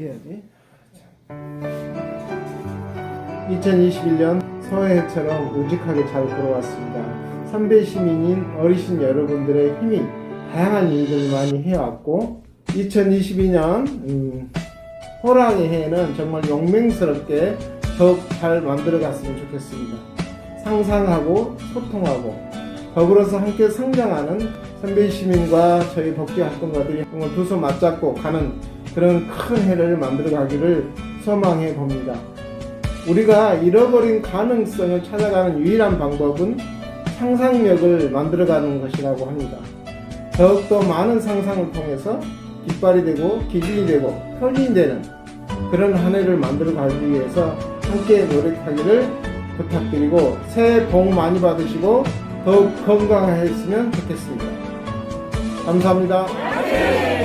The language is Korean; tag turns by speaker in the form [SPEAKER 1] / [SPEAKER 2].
[SPEAKER 1] 이렇게 해야지. 2021년 서해처럼 우직하게 잘 걸어왔습니다. 선배 시민인 어르신 여러분들의 힘이 다양한 일들을 많이 해왔고 2022년 음, 호랑이 해는 정말 용맹스럽게 더욱 잘 만들어갔으면 좋겠습니다. 상상하고 소통하고 더불어서 함께 성장하는 선배 시민과 저희 복지 활동가들이 정말 두손 맞잡고 가는 그런 큰 해를 만들어 가기를 소망해 봅니다. 우리가 잃어버린 가능성을 찾아가는 유일한 방법은 상상력을 만들어 가는 것이라고 합니다. 더욱더 많은 상상을 통해서 깃발이 되고 기준이 되고 혈린이 되는 그런 한 해를 만들어 가기 위해서 함께 노력하기를 부탁드리고 새해 복 많이 받으시고 더욱 건강했으면 좋겠습니다. 감사합니다.